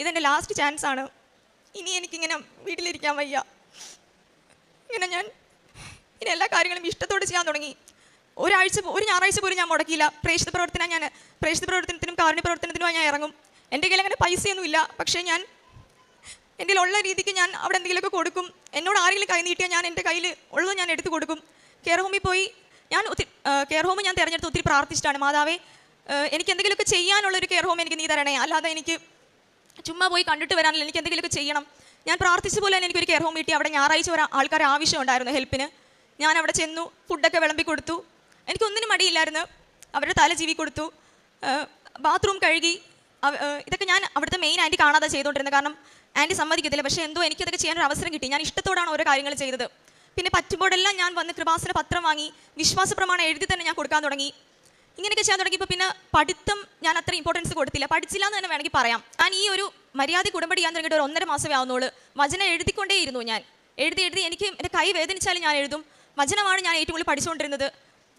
ഇതെന്റെ last chance ആണ്. ഇനി എനിക്കിങ്ങനെ വീട്ടിലിരിക്കാൻ വയ്യ. ഇങ്ങനെ ഞാൻ ഇനി എല്ലാ കാര്യങ്ങളും ഇഷ്ടത്തോടെ ചെയ്യാൻ തുടങ്ങി. ഒരാഴ്ച ഒരു ഞായറാഴ്ച പോലും ഞാൻ മുടക്കിയില്ല. പ്രേക്ഷിത പ്രവർത്തനം ഞാൻ പ്രേക്ഷിത പ്രവർത്തനത്തിനും കാരുണ്യ പ്രവർത്തനത്തിനുമായി ഞാൻ ഇറങ്ങും. എന്റെ കയ്യിൽ അങ്ങനെ പൈസയൊന്നുമില്ല പക്ഷേ ഞാൻ എന്റെ ഉള്ള രീതിക്ക് ഞാൻ അവിടെ എന്തെങ്കിലുമൊക്കെ കൊടുക്കും. എന്നോട് ആരെങ്കിലും കൈ നീട്ടിയാൽ ഞാൻ എന്റെ കയ്യിൽ ഉള്ളത് ഞാൻ എടുത്തു കൊടുക്കും. കെയർ ഹോമിൽ പോയി ഞാൻ ഒത്തിരി കെയർ ഹോം ഞാൻ തിരഞ്ഞെടുത്ത് ഒത്തിരി പ്രാർത്ഥിച്ചിട്ടാണ്. മാതാവേ എനിക്ക് എന്തെങ്കിലുമൊക്കെ ചെയ്യാനുള്ളൊരു കെയർ ഹോം എനിക്ക് നീ തരണേ. അല്ലാതെ എനിക്ക് ചുമ്മാ പോയി കണ്ടിട്ട് വരാനില്ല എനിക്ക് എന്തെങ്കിലുമൊക്കെ ചെയ്യണം. ഞാൻ പ്രാർത്ഥിച്ച പോലെ തന്നെ എനിക്കൊരു കെയർ ഹോം കിട്ടി അവിടെ ഞായറാഴ്ച ഒരു ആൾക്കാർ ആവശ്യമുണ്ടായിരുന്നു ഹെൽപ്പിന് ഞാൻ അവിടെ ചെന്നു ഫുഡൊക്കെ വിളമ്പി കൊടുത്തു. എനിക്കൊന്നിനും മടിയില്ലായിരുന്നു. അവരുടെ തല ജീവി കൊടുത്തു. ബാത്റൂം കഴുകി ഇതൊക്കെ ഞാൻ അവിടുത്തെ മെയിൻ ആന്റി കാണാതെ ചെയ്തുകൊണ്ടിരുന്നത് കാരണം ആന്റി സമ്മതിക്കത്തില്ല. പക്ഷേ എന്തോ എനിക്കിതൊക്കെ ചെയ്യാനൊരു അവസരം കിട്ടി. ഞാൻ ഇഷ്ടത്തോടാണ് ഓരോ കാര്യങ്ങൾ ചെയ്തത്. പിന്നെ പറ്റുമ്പോഴെല്ലാം ഞാൻ വന്ന് കൃപാസന പത്രം വാങ്ങി വിശ്വാസ പ്രമാണം എഴുതി തന്നെ ഞാൻ കൊടുക്കാൻ തുടങ്ങി. ഇങ്ങനെയൊക്കെ ചെയ്യാൻ തുടങ്ങിയപ്പോൾ പിന്നെ പഠിത്തം ഞാൻ അത്ര ഇമ്പോർട്ടൻസ് കൊടുത്തില്ല. പഠിച്ചില്ല എന്ന് തന്നെ വേണമെങ്കിൽ പറയാം. ഞാൻ ഈ ഒരു മര്യാദ കുടുംബടി ചെയ്യാൻ തുടങ്ങിയിട്ട് ഒരു ഒന്നര മാസമേ ആവുന്നുള്ളൂ. വചനം എഴുതിക്കൊണ്ടേയിരുന്നു ഞാൻ. എഴുതി എഴുതി എനിക്ക് എന്റെ കൈ വേദനിച്ചാലും ഞാൻ എഴുതും. വചനമാണ് ഞാൻ ഏറ്റവും കൂടുതൽ പഠിച്ചുകൊണ്ടിരുന്നത്.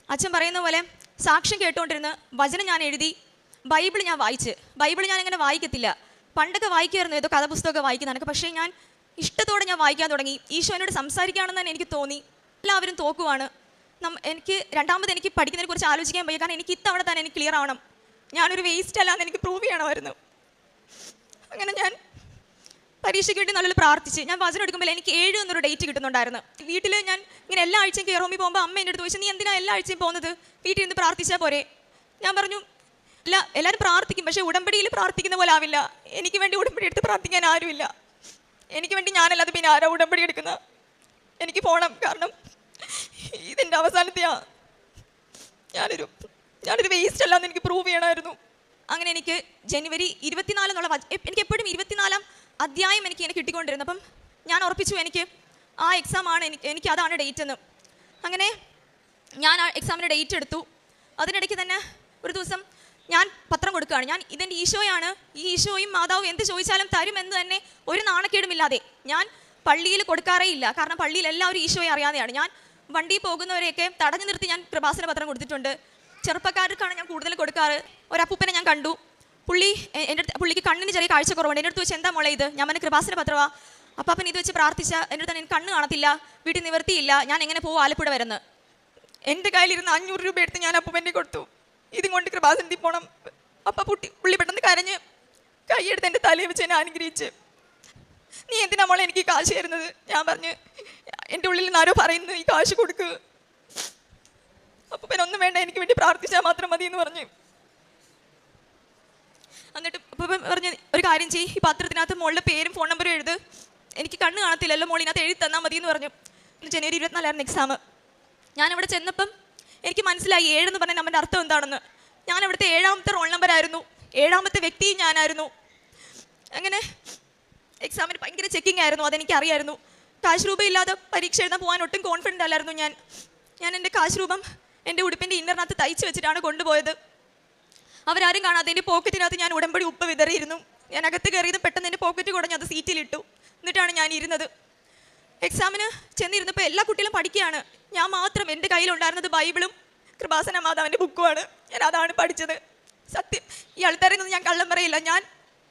അച്ഛൻ പറയുന്ന പോലെ സാക്ഷ്യം കേട്ടുകൊണ്ടിരുന്ന് വചനം ഞാൻ എഴുതി ബൈബിൾ ഞാൻ വായിച്ച്. ബൈബിൾ ഞാൻ അങ്ങനെ വായിക്കത്തില്ല. പണ്ടൊക്കെ വായിക്കുമായിരുന്നു ഏതോ കഥപുസ്തകമൊക്കെ വായിക്കുന്നതൊക്കെ പക്ഷേ ഞാൻ ഇഷ്ടത്തോടെ ഞാൻ വായിക്കാൻ തുടങ്ങി. ഈശോ എന്നോട് സംസാരിക്കുകയാണെന്ന് തന്നെ എനിക്ക് തോന്നി. എല്ലാവരും തോക്കുവാണ്. എനിക്ക് രണ്ടാമത് എനിക്ക് പഠിക്കുന്നതിനെ കുറിച്ച് ആലോചിക്കാൻ വയ്യ. കാരണം എനിക്ക് ഇത്തവണ തന്നെ എനിക്ക് ക്ലിയർ ആവണം. ഞാനൊരു വേസ്റ്റ് അല്ലാന്ന് എനിക്ക് പ്രൂവ് ചെയ്യണമായിരുന്നു. അങ്ങനെ ഞാൻ പരീക്ഷയ്ക്ക് വേണ്ടി നല്ലൊരു പ്രാർത്ഥിച്ച്. ഞാൻ വചനം എടുക്കുമ്പോൾ എനിക്ക് ഏഴ് എന്നൊരു ഡേറ്റ് കിട്ടുന്നുണ്ടായിരുന്നു. വീട്ടിൽ ഞാൻ ഇങ്ങനെ എല്ലാ ആഴ്ചയും ഹോമിൽ പോകുമ്പോൾ അമ്മ എന്റെ അടുത്ത് ചോദിച്ചു നീ എന്തിനാണ് എല്ലാ ആഴ്ചയും പോകുന്നത്? വീട്ടിൽ നിന്ന് പ്രാർത്ഥിച്ചാൽ പോരെ? ഞാൻ പറഞ്ഞു ഇല്ല എല്ലാവരും പ്രാർത്ഥിക്കും പക്ഷേ ഉടമ്പടിയിൽ പ്രാർത്ഥിക്കുന്ന പോലെ ആവില്ല. എനിക്ക് വേണ്ടി ഉടമ്പടി എടുത്ത് പ്രാർത്ഥിക്കാൻ ആരുമില്ല. എനിക്ക് വേണ്ടി ഞാനല്ലാതെ പിന്നെ ആരാ ഉടമ്പടി എടുക്കുന്നത് എനിക്ക് പോകണം കാരണം ഇതെന്റെ അവസാനത്തെയാ. ഞാനൊരു ഞാനൊരു വേസ്റ്റ് അല്ലാന്ന് എനിക്ക് പ്രൂവ് ചെയ്യണമായിരുന്നു. അങ്ങനെ എനിക്ക് ജനുവരി ഇരുപത്തിനാല് എന്നുള്ള എനിക്ക് എപ്പോഴും ഇരുപത്തിനാലാം അധ്യായം എനിക്ക് ഇങ്ങനെ കിട്ടിക്കൊണ്ടിരുന്നു. അപ്പം ഞാൻ ഉറപ്പിച്ചു എനിക്ക് ആ എക്സാം ആണ് എനിക്ക് എനിക്ക് അതാണ് ഡേറ്റ് എന്ന്. അങ്ങനെ ഞാൻ ആ എക്സാമിന്റെ ഡേറ്റ് എടുത്തു. അതിനിടയ്ക്ക് തന്നെ ഒരു ദിവസം ഞാൻ പത്രം കൊടുക്കുകയാണ്. ഞാൻ ഇതെന്റെ ഈശോയാണ്. ഈ ഈശോയും മാതാവും എന്ത് ചോദിച്ചാലും തരുമെന്ന് തന്നെ ഒരു നാണക്കേടുമില്ലാതെ ഞാൻ പള്ളിയിൽ കൊടുക്കാറേ ഇല്ല. കാരണം പള്ളിയിൽ എല്ലാവരും ഈശോയെ അറിയാതെയാണ്. ഞാൻ വണ്ടി പോകുന്നവരെയൊക്കെ തടഞ്ഞു നിർത്തി ഞാൻ കൃപാസന പത്രം കൊടുത്തിട്ടുണ്ട്. ചെറുപ്പക്കാർക്കാണ് ഞാൻ കൂടുതൽ കൊടുക്കാറ്. ഒരപ്പൂപ്പനെ ഞാൻ കണ്ടു. പുള്ളി എന്റെ പുള്ളിക്ക് കണ്ണിന് ചെറിയ കാഴ്ച കുറവുണ്ട് എന്റെ അടുത്ത് വെച്ച് എന്താ മോളെ ഇത്? ഞാൻ കൃപാസന പത്രമാ. അപ്പാപ്പൻ ഇത് വെച്ച് പ്രാർത്ഥിച്ച എന്റെ അടുത്ത് എനിക്ക് കണ്ണ് കാണത്തില്ല വീട്ടിൽ നിവർത്തിയില്ല ഞാൻ എങ്ങനെ പോകും ആലപ്പുഴ വരുന്നത് എന്റെ കയ്യിലിരുന്ന് അഞ്ഞൂറ് രൂപ എടുത്ത് ഞാൻ അപ്പൂപ്പന്റെ കൊടുത്തു. ഇതും കൊണ്ട് കൃപാസനത്തിൽ പോകണം അപ്പം പുട്ടി പുള്ളി പെട്ടെന്ന് കരഞ്ഞ് കൈയെടുത്ത് എന്റെ തലയിൽ വെച്ച് എന്നെ അനുഗ്രഹിച്ച്. നീ എന്തിനാ മോളെ എനിക്ക് കാശ് തരുന്നത്? ഞാൻ പറഞ്ഞ് എന്റെ ഉള്ളിൽ നിന്ന് ആരോ പറയുന്നു ഈ കാശ് കൊടുക്ക്. പിന്നെ ഒന്നും വേണ്ട എനിക്ക് വേണ്ടി പ്രാർത്ഥിച്ചാൽ മാത്രം മതി എന്ന് പറഞ്ഞു. എന്നിട്ട് അപ്പം പറഞ്ഞ് ഒരു കാര്യം ചെയ്യ് ഈ പത്രത്തിനകത്ത് മോളുടെ പേരും ഫോൺ നമ്പറും എഴുത്. എനിക്ക് കണ്ണ് കാണത്തില്ലല്ലോ മോളിനകത്ത് എഴുതി തന്നാൽ മതി എന്ന് പറഞ്ഞു. ജനുവരി ഇരുപത്തിനാലായിരുന്നു എക്സാം ഞാനവിടെ ചെന്നപ്പം എനിക്ക് മനസ്സിലായി ഏഴെന്ന് പറഞ്ഞ നമ്മുടെ അർത്ഥം എന്താണെന്ന്. ഞാൻ അവിടുത്തെ ഏഴാമത്തെ റോൾ നമ്പർ ആയിരുന്നു. ഏഴാമത്തെ വ്യക്തിയും ഞാനായിരുന്നു. അങ്ങനെ എക്സാമിന് ഭയങ്കര ചെക്കിംഗ് ആയിരുന്നു അതെനിക്ക് അറിയായിരുന്നു കാശ് രൂപ ഇല്ലാതെ പരീക്ഷ എഴുതാൻ പോകാൻ ഒട്ടും കോൺഫിഡന്റ് അല്ലായിരുന്നു ഞാൻ. ഞാൻ എന്റെ കാശ് രൂപം എന്റെ ഉടുപ്പിന്റെ ഇന്നറിനകത്ത് തയ്ച്ച് വെച്ചിട്ടാണ് കൊണ്ടുപോയത്. അവരാരും കാണാതെ എന്റെ പോക്കറ്റിനകത്ത് ഞാൻ ഉടമ്പടി ഉപ്പ് വിതറിയിരുന്നു. ഞാൻ അകത്ത് കയറിയത് പെട്ടെന്ന് എന്റെ പോക്കറ്റ് കുടഞ്ഞ് അത് സീറ്റിലിട്ടു. എന്നിട്ടാണ് ഞാൻ ഇരുന്നത്. എക്സാമിന് ചെന്നിരുന്നപ്പോൾ എല്ലാ കുട്ടികളും പഠിക്കുകയാണ്. ഞാൻ മാത്രം എന്റെ കയ്യിലുണ്ടായിരുന്നത് ബൈബിളും കൃപാസന മാതാവിന്റെ ബുക്കുമാണ് ഞാൻ അതാണ് പഠിച്ചത്. സത്യം ഈ ആൾക്കാരിൽ നിന്ന് ഞാൻ കള്ളം പറയില്ല. ഞാൻ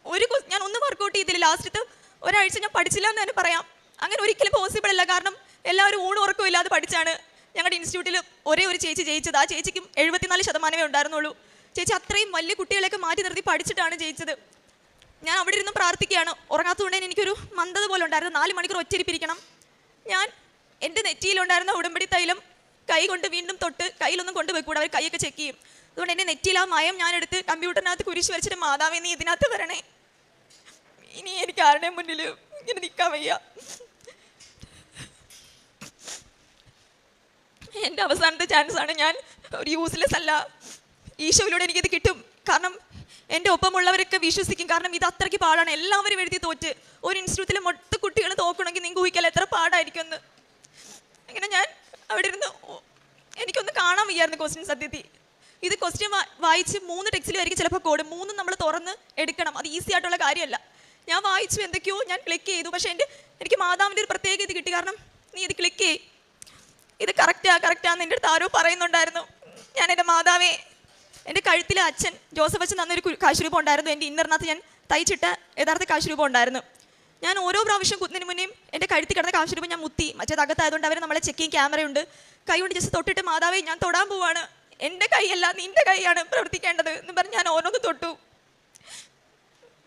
ഒരു ഞാൻ ഒന്നും വർക്കൗട്ട് ചെയ്തില്ല. ലാസ്റ്റത്തെ ഒരാഴ്ച ഞാൻ പഠിച്ചില്ല എന്ന് തന്നെ പറയാം. അങ്ങനെ ഒരിക്കലും പോസിബിൾ അല്ല. കാരണം എല്ലാവരും ഊണ് ഉറക്കവും ഇല്ലാതെ പഠിച്ചാണ് ഞങ്ങളുടെ ഇൻസ്റ്റിറ്റ്യൂട്ടിൽ ഒരേ ഒരു ചേച്ചി ജയിച്ചത്. ആ ചേച്ചിക്കും എഴുപത്തിനാല് ശതമാനമേ ഉണ്ടായിരുന്നുള്ളൂ. ചേച്ചി അത്രയും വലിയ കുട്ടികളെയൊക്കെ മാറ്റി നിർത്തി പഠിച്ചിട്ടാണ് ജയിച്ചത്. ഞാൻ അവിടെ ഇരുന്ന് പ്രാർത്ഥിക്കുകയാണ്. ഉറങ്ങാത്തതുകൊണ്ട് എനിക്കൊരു മന്ദത പോലെ ഉണ്ടായിരുന്നു. നാല് മണിക്കൂർ ഒറ്റരിപ്പിരിക്കണം ഞാൻ എന്റെ നെറ്റിയിലുണ്ടായിരുന്ന ഉടമ്പടി തൈലം കൈ കൊണ്ട് വീണ്ടും തൊട്ട് കയ്യിലൊന്നും കൊണ്ടുപോയിക്കൂടെ അവർ കൈയൊക്കെ ചെക്ക് ചെയ്യും. അതുകൊണ്ട് എന്റെ നെറ്റിയിൽ ആ മയം ഞാനെടുത്ത് കമ്പ്യൂട്ടറിനകത്ത് കുരിശ് വരച്ചിട്ട് മാതാവേ നീ ഇതിനകത്ത് വരണേ. ഇനി എനിക്ക് ആരുടെയും മുന്നിൽ ഇങ്ങനെ നിൽക്കാൻ വയ്യ. എന്റെ അവസാനത്തെ ചാൻസ് ആണ് ഞാൻ ഒരു യൂസ്ലെസ് അല്ല. ഈശോയിലൂടെ എനിക്കിത് കിട്ടും. കാരണം എന്റെ ഒപ്പമുള്ളവരൊക്കെ വിശ്വസിക്കും. കാരണം ഇത് അത്രയ്ക്ക് പാടാണ്. എല്ലാവരും എഴുതി തോറ്റ്. ഒരു ഇൻസ്റ്റിറ്റ്യൂട്ടിലെ മൊത്ത കുട്ടികൾ തോക്കണമെങ്കിൽ നിങ്ങൾക്ക് ഊഹിക്കാൻ എത്ര പാടായിരിക്കും എന്ന്. അങ്ങനെ ഞാൻ അവിടെ ഇരുന്ന് എനിക്കൊന്ന് കാണാൻ വയ്യായിരുന്നു ക്വസ്റ്റ്യൻ സത്യത്തിൽ. ഇത് ക്വസ്റ്റ്യൻ വായിച്ച് മൂന്ന് ടെക്സ്റ്റിലായിരിക്കും ചിലപ്പോൾ കോഡ് മൂന്നും നമ്മൾ തുറന്ന് എടുക്കണം. അത് ഈസി ആയിട്ടുള്ള കാര്യമല്ല. ഞാൻ വായിച്ചു എന്തൊക്കെയോ ഞാൻ ക്ലിക്ക് ചെയ്തു. പക്ഷേ എന്റെ എനിക്ക് മാതാവിന്റെ ഒരു പ്രത്യേക ഇത് കിട്ടി. കാരണം നീ ഇത് ക്ലിക്ക് ചെയ്യ്. ഇത് കറക്റ്റാ കറക്റ്റാന്ന് എന്റെ അടുത്ത് ആരോ പറയുന്നുണ്ടായിരുന്നു. ഞാൻ എന്റെ മാതാവേ എന്റെ കഴുത്തിലെ അച്ഛൻ ജോസഫ് അച്ഛൻ തന്നൊരു കാശുരൂപം ഉണ്ടായിരുന്നു. എന്റെ ഇന്നറിനകത്ത് ഞാൻ തയ്ച്ചിട്ട് യഥാർത്ഥ കാശുരൂപം ഉണ്ടായിരുന്നു. ഞാൻ ഓരോ പ്രാവശ്യം കുത്തിന് മുന്നേയും എന്റെ കഴുത്തിൽ കിടന്ന കാശുരൂപം ഞാൻ മുത്തി. മറ്റേ അകത്തായതുകൊണ്ട് അവർ നമ്മളെ ചെക്കിങ് ക്യാമറയുണ്ട് കൈ കൊണ്ട് ജസ്റ്റ് തൊട്ടിട്ട് മാതാവേ ഞാൻ തൊടാൻ പോവാണ്. എന്റെ കൈയല്ല നിന്റെ കൈയാണ് പ്രവർത്തിക്കേണ്ടത്. എന്ന് പറഞ്ഞ് ഞാൻ ഓരോന്ന് തൊട്ടു.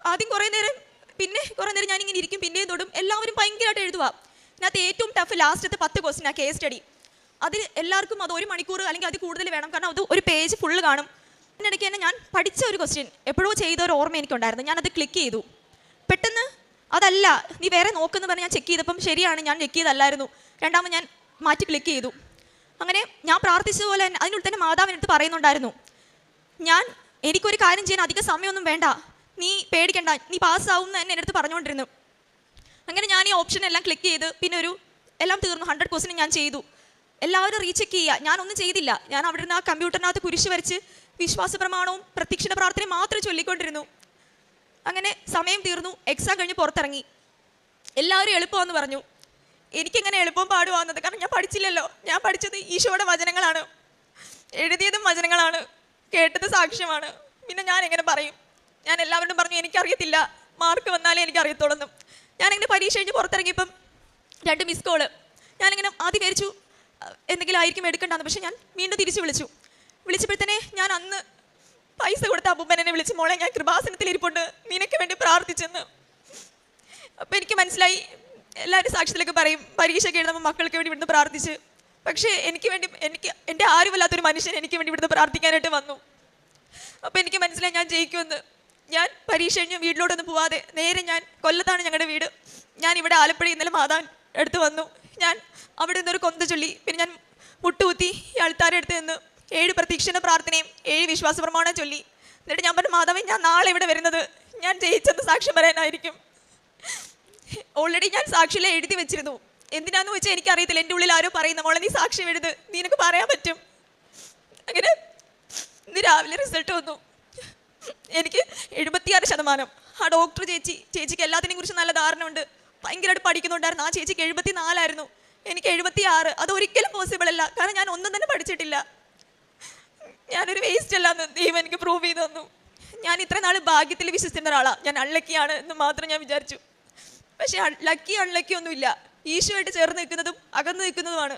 ആദ്യം കുറേ നേരം പിന്നെ കുറേ നേരം ഞാനിങ്ങനെ ഇരിക്കും. പിന്നെയും തൊടും. എല്ലാവരും ഭയങ്കരമായിട്ട് എഴുതുക ഇതിനകത്ത് ഏറ്റവും ടഫ് ലാസ്റ്റത്തെ പത്ത് ക്വസ്റ്റിനാണ് കേസ് സ്റ്റഡി അതിൽ എല്ലാവർക്കും അത് ഒരു മണിക്കൂർ അല്ലെങ്കിൽ അത് കൂടുതൽ വേണം. കാരണം അത് ഒരു പേജ് ഫുള്ള് കാണും. അതിനിടയ്ക്ക് തന്നെ ഞാൻ പഠിച്ച ഒരു ക്വസ്റ്റ്യൻ എപ്പോഴോ ചെയ്ത ഒരു ഓർമ്മ എനിക്കുണ്ടായിരുന്നു. ഞാനത് ക്ലിക്ക് ചെയ്തു. പെട്ടെന്ന് അതല്ല നീ വേറെ നോക്കുന്നു പറഞ്ഞ് ഞാൻ ചെക്ക് ചെയ്തപ്പം ശരിയാണ് ഞാൻ ചെക്ക് ചെയ്തല്ലായിരുന്നു. രണ്ടാമത് ഞാൻ മാറ്റി ക്ലിക്ക് ചെയ്തു. അങ്ങനെ ഞാൻ പ്രാർത്ഥിച്ചതുപോലെ തന്നെ അതിനുള്ളിൽ തന്നെ മാതാവിനടുത്ത് പറയുന്നുണ്ടായിരുന്നു. ഞാൻ എനിക്കൊരു കാര്യം ചെയ്യാൻ അധിക സമയമൊന്നും വേണ്ട. നീ പേടിക്കണ്ട. നീ പാസ്സാവും എന്ന് എന്റെ അടുത്ത് പറഞ്ഞുകൊണ്ടിരുന്നു. അങ്ങനെ ഞാൻ ഈ ഓപ്ഷൻ എല്ലാം ക്ലിക്ക് ചെയ്ത് പിന്നെ ഒരു എല്ലാം തീർന്നു. ഹൺഡ്രഡ് പെർസെന്റ് ഞാൻ ചെയ്തു. എല്ലാവരും റീചെക്ക് ചെയ്യുക. ഞാനൊന്നും ചെയ്തില്ല. ഞാൻ അവിടെ നിന്ന് ആ കമ്പ്യൂട്ടറിനകത്ത് കുരിശ് വരച്ച് വിശ്വാസ പ്രമാണവും പ്രത്യക്ഷണ പ്രാർത്ഥനയും മാത്രം ചൊല്ലിക്കൊണ്ടിരുന്നു. അങ്ങനെ സമയം തീർന്നു. എക്സാം കഴിഞ്ഞ് പുറത്തിറങ്ങി. എല്ലാവരും എളുപ്പമെന്ന് പറഞ്ഞു. എനിക്കിങ്ങനെ എളുപ്പം പാടുവാന്നത്? കാരണം ഞാൻ പഠിച്ചില്ലല്ലോ. ഞാൻ പഠിച്ചത് ഈശോയുടെ വചനങ്ങളാണ്. എഴുതിയതും വചനങ്ങളാണ്. കേട്ടത് സാക്ഷ്യമാണ്. പിന്നെ ഞാൻ എങ്ങനെ പറയും? ഞാൻ എല്ലാവരോടും പറഞ്ഞു എനിക്കറിയത്തില്ല. മാർക്ക് വന്നാലേ എനിക്ക് അറിയത്തുള്ളൂ ഞാനിങ്ങനെ പരീക്ഷ കഴിഞ്ഞ് പുറത്തിറങ്ങിയപ്പം രണ്ട് മിസ് കോൾ ഞാനിങ്ങനെ ആദ്യം വിചാരിച്ചു എന്തെങ്കിലും ആയിരിക്കും എടുക്കണ്ടെന്ന്. പക്ഷേ ഞാൻ വീണ്ടും തിരിച്ചു വിളിച്ചു. വിളിച്ചപ്പോഴത്തേനെ ഞാൻ അന്ന് പൈസ കൊടുത്ത അപ്പൂപ്പൻ എന്നെ വിളിച്ച് മോളെ ഞാൻ കൃപാസനത്തിൽ ഇരിപ്പുണ്ട്. നിനക്ക് വേണ്ടി പ്രാർത്ഥിച്ചെന്ന്. അപ്പം എനിക്ക് മനസ്സിലായി. എല്ലാവരും സാക്ഷ്യത്തിലൊക്കെ പറയും. പരീക്ഷയൊക്കെ എഴുതുമ്പോൾ മക്കൾക്ക് വേണ്ടി ഇവിടുന്ന് പ്രാർത്ഥിച്ച്. പക്ഷേ എനിക്ക് വേണ്ടി എനിക്ക് എന്റെ ആരുമല്ലാത്തൊരു മനുഷ്യൻ എനിക്ക് വേണ്ടി ഇവിടുന്ന് പ്രാർത്ഥിക്കാനായിട്ട് വന്നു. അപ്പോൾ എനിക്ക് മനസ്സിലായി ഞാൻ ജയിക്കുമെന്ന്. ഞാൻ പരീക്ഷ കഴിഞ്ഞ് വീട്ടിലോട്ടൊന്നും പോവാതെ നേരെ ഞാൻ കൊല്ലത്താണ് ഞങ്ങളുടെ വീട്. ഞാൻ ഇവിടെ ആലപ്പുഴ ഇന്നലെ മാതാൻ അടുത്ത് വന്നു. ഞാൻ അവിടെ നിന്നൊരു കൊന്ത ചൊല്ലി. പിന്നെ ഞാൻ മുട്ടുകുത്തി ഈ അടുത്ത് നിന്ന് ഏഴ് പ്രതീക്ഷണ പ്രാർത്ഥനയും ഏഴ് വിശ്വാസ പ്രമാണം ചൊല്ലി. എന്നിട്ട് ഞാൻ പറഞ്ഞു മാതാവേ ഞാൻ നാളെ ഇവിടെ വരുന്നത്. ഞാൻ ജയിച്ചെന്ന് സാക്ഷ്യം പറയാനായിരിക്കും. ഓൾറെഡി ഞാൻ സാക്ഷിയിലെ എഴുതി വെച്ചിരുന്നു. എന്തിനാന്ന് വെച്ചാൽ എനിക്കറിയത്തില്ല. എന്റെ ഉള്ളിൽ ആരോ പറയുന്ന മോളെ നീ സാക്ഷ്യം എഴുത്. നീ എനിക്ക് പറയാൻ പറ്റും. അങ്ങനെ ഇന്ന് രാവിലെ റിസൾട്ട് വന്നു. എനിക്ക് എഴുപത്തിയാറ് ശതമാനം. ആ ഡോക്ടർ ചേച്ചി ചേച്ചിക്ക് എല്ലാത്തിനെയും കുറിച്ച് നല്ല ധാരണ ഉണ്ട് ഭയങ്കരമായിട്ട് പഠിക്കുന്നുണ്ടായിരുന്നു. ആ ചേച്ചിക്ക് എഴുപത്തി നാലായിരുന്നു എനിക്ക് എഴുപത്തി ആറ് അത് ഒരിക്കലും പോസിബിൾ അല്ല. കാരണം ഞാൻ ഒന്നും തന്നെ പഠിച്ചിട്ടില്ല. ഞാനൊരു വേസ്റ്റ് അല്ലാന്ന് ദൈവം എനിക്ക് പ്രൂവ് ചെയ്തു തന്നു. ഞാൻ ഇത്ര നാൾ ഭാഗ്യത്തിൽ വിശ്വസിക്കുന്ന ഒരാളാണ് ഞാൻ അൺലക്കിയാണ് എന്ന് മാത്രം ഞാൻ വിചാരിച്ചു. പക്ഷേ ലക്കി അൺലക്കി ഒന്നുമില്ല. ഈശോയായിട്ട് ചേർന്ന് നിൽക്കുന്നതും അകന്ന് നിൽക്കുന്നതുമാണ്.